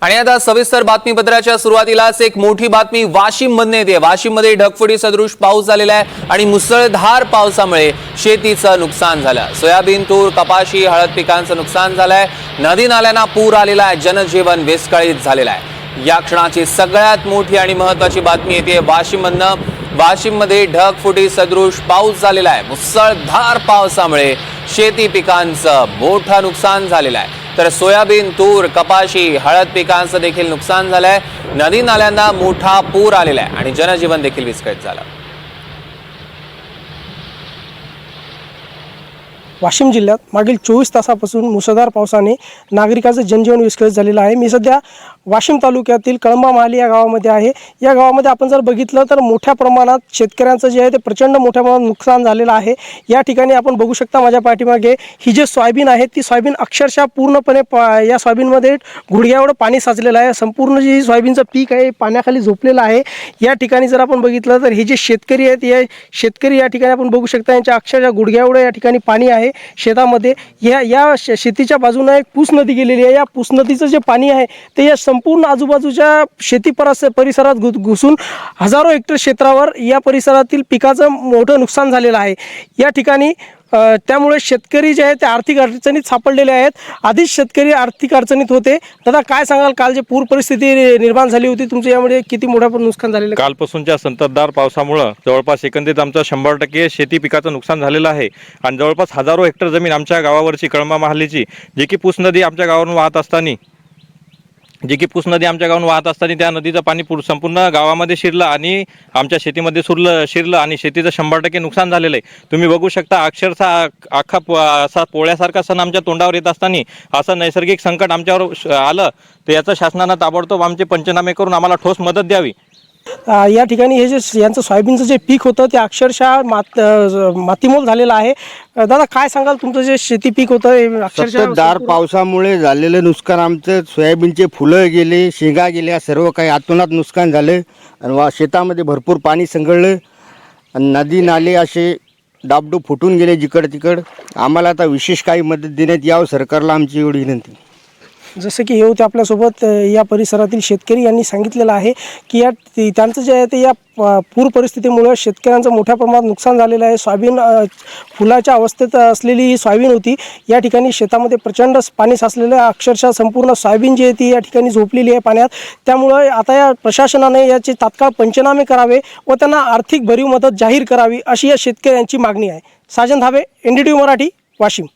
आणि आता सविस्तर बातमीपत्राच्या सुरुवातीलाच एक मोठी बातमी वाशिम मधून येते. वाशिममध्ये ढगफुटी सदृश पाऊस झालेला आहे आणि मुसळधार पावसामुळे शेतीचं नुकसान झालं. सोयाबीन तूर कपाशी हळद पिकांचं नुकसान झालंय. नदी नाल्यांना पूर आलेला आहे. जनजीवन विस्कळीत झालेलं आहे. या क्षणाची सगळ्यात मोठी आणि महत्वाची बातमी येते वाशिम मधनं वाशिममध्ये ढगफुटी सदृश पाऊस झालेला आहे. मुसळधार पावसामुळे शेती पिकांचं मोठं नुकसान झालेलं आहे. तर सोयाबीन तूर कपाशी हळद पिकांचं देखील नुकसान झालंय. नदी नाल्यांना मोठा पूर आलेला आहे आणि जनजीवन देखील विस्कळीत झालं. वाशिम जिल्ह्यात मागील चोवीस तासापासून मुसळधार पावसाने नागरिकांचं जनजीवन विस्कळीत झालेलं आहे. मी सध्या वाशिम तालुक्यातील कळंबा महाली या गावामध्ये आहे. या गावामध्ये आपण जर बघितलं तर मोठ्या प्रमाणात शेतकऱ्यांचं जे आहे ते प्रचंड मोठ्या प्रमाणात नुकसान झालेलं आहे. या ठिकाणी आपण बघू शकता माझ्या पाठीमागे ही जे सोयाबीन आहे ती सोयाबीन अक्षरशः पूर्णपणे पा या सोयाबीनमध्ये गुडघ्याएवढं पाणी साचलेलं आहे. संपूर्ण जे सोयाबीनचं पीक आहे पाण्याखाली झोपलेलं आहे. या ठिकाणी जर आपण बघितलं तर हे जे शेतकरी आहेत या शेतकरी या ठिकाणी आपण बघू शकता यांच्या अक्षरशः गुडघ्याएवढं या ठिकाणी पाणी आहे. शेतामध्ये या या शेतीच्या बाजूनं एक पूस नदी गेलेली आहे. या पूस नदीचं जे पाणी आहे ते या संपूर्ण आजूबाजूच्या शेती परस परिसरात घु घुसून हजारो हेक्टर क्षेत्रावर या परिसरातील पिकाचं मोठं नुकसान झालेलं आहे. या ठिकाणी त्यामुळे शेतकरी जे आहे ते आर्थिक अडचणीत सापडलेले आहेत. आधीच शेतकरी आर्थिक अडचणीत होते. दादा काय सांगाल? काल जे पूर परिस्थिती निर्माण झाली होती तुमच्या यामुळे किती मोठ्या पण नुकसान झालेलं आहे? कालपासूनच्या संततधार पावसामुळं जवळपास एकंदरीत आमचं शंभर टक्के शेती पिकाचं नुकसान झालेलं आहे. आणि जवळपास हजारो हेक्टर जमीन आमच्या गावावरची कळंबा महालीची जे की पूस नदी आमच्या गावावरून वाहत असताना जी की पूस नदी आमच्या गावातून वाहत असताना त्या नदीचं पाणी संपूर्ण गावामध्ये शिरलं आणि आमच्या शेतीमध्ये सुरलं शिरलं आणि शेतीचं शंभर टक्के नुकसान झालेलं आहे. तुम्ही बघू शकता अक्षरशः अख्खा असा पोळ्यासारखा सण आमच्या तोंडावर येत असताना असं नैसर्गिक संकट आमच्यावर श- आलं तर याचं शासनानं ताबडतोब आमचे पंचनामे करून आम्हाला ठोस मदत द्यावी. या ठिकाणी हे जे यांचं सोयाबीनचं जे पीक होतं ते अक्षरशः मात मातीमोल झालेलं आहे. दादा काय सांगाल तुमचं जे शेती पीक होतं हे अक्षरशः सततधार पावसामुळे झालेलं नुकसान आमचं सोयाबीनचे फुलं गेले शेंगा गेल्या सर्व काही आतोनात नुकसान झालं. आणि वा शेतामध्ये भरपूर पाणी संगळलं आणि नदी नाले असे डाबडूब फुटून गेले जिकड तिकड. आम्हाला आता विशेष काही मदत देण्यात यावं सरकारला आमची एवढी विनंती. जसं की हे होते आपल्यासोबत या परिसरातील शेतकरी यांनी सांगितलेलं आहे की या त्यांचं जे आहे ते या पूर परिस्थितीमुळं शेतकऱ्यांचं मोठ्या प्रमाणात नुकसान झालेलं आहे. सोयाबीन फुलाच्या अवस्थेत असलेली ही सोयाबीन होती. या ठिकाणी शेतामध्ये प्रचंड पाणी साचलेलं आहे. अक्षरशः संपूर्ण सोयाबीन जी आहे ती या ठिकाणी झोपलेली आहे पाण्यात. त्यामुळं आता या प्रशासनाने याचे तात्काळ पंचनामे करावे व त्यांना आर्थिक भरीव मदत जाहीर करावी अशी या शेतकऱ्यांची मागणी आहे. Sajan Dhabe N D T Marathi Washim.